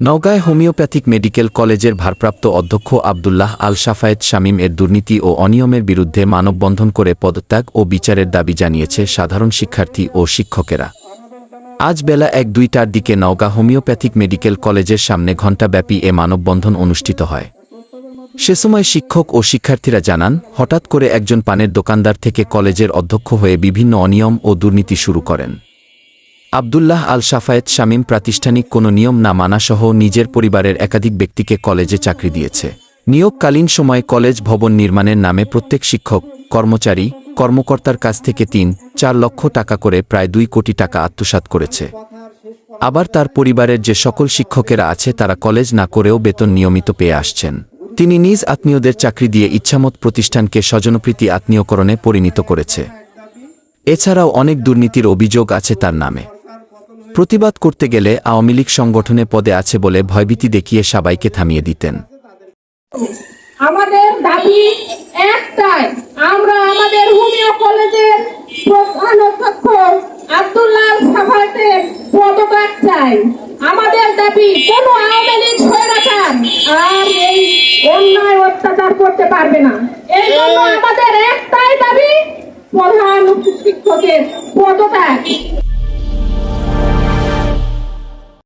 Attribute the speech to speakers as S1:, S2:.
S1: নওগাঁয় homeopathic medical কলেজের ভারপ্রাপ্ত অধ্যক্ষ আবদুল্লাহ আল সাফায়েত শামীম এর দুর্নীতি ও অনিয়মের বিরুদ্ধে মানববন্ধন করে পদত্যাগ ও বিচারের দাবি জানিয়েছে সাধারণ শিক্ষার্থী ও শিক্ষকেরা। আজ বেলা এক দুইটার দিকে নওগাঁ হোমিওপ্যাথিক মেডিকেল কলেজের সামনে ঘণ্টাব্যাপী এ মানববন্ধন অনুষ্ঠিত হয়। সে সময় শিক্ষক ও শিক্ষার্থীরা জানান, হঠাৎ করে একজন পানের দোকানদার থেকে কলেজের অধ্যক্ষ হয়ে বিভিন্ন অনিয়ম ও দুর্নীতি শুরু করেন। আবদুল্লাহ আল সাফায়েত শামীম প্রাতিষ্ঠানিক কোনো নিয়ম না মানাসহ নিজের পরিবারের একাধিক ব্যক্তিকে কলেজে চাকরি দিয়েছে। নিয়োগকালীন সময়ে কলেজ ভবন নির্মাণের নামে প্রত্যেক শিক্ষক, কর্মচারী, কর্মকর্তার কাছ থেকে তিন, চার লক্ষ টাকা করে প্রায় দুই কোটি টাকা আত্মসাৎ করেছে। আবার তার পরিবারের যে সকল শিক্ষকেরা আছে তারা কলেজ না করেও বেতন নিয়মিত পেয়ে আসছেন। তিনি নিজ আত্মীয়দের চাকরি দিয়ে ইচ্ছামত প্রতিষ্ঠানকে স্বজনপ্রীতি আত্মীয়করণে পরিণত করেছে। এছাড়াও অনেক দুর্নীতির অভিযোগ আছে তার নামে। প্রতিবাদ করতে গেলে আওয়ামী লীগ সংগঠনে পদে আছে বলে ভয়ভীতি দেখিয়ে সবাইকে থামিয়ে দিতেন।
S2: আমাদের দাবি একটাই, আমরা আমাদের হোমিও কলেজের প্রধান অধ্যক্ষ আব্দুল্লাহ সাফাতের পদত্যাগ চাই। আমাদের দাবি, কোনো আওয়ামী লীগ স্বৈরাচার আর এই অন্যায় অত্যাচার করতে পারবে না। এই জন্য আমাদের একটাই দাবি, প্রধান শিক্ষকের পদত্যাগ।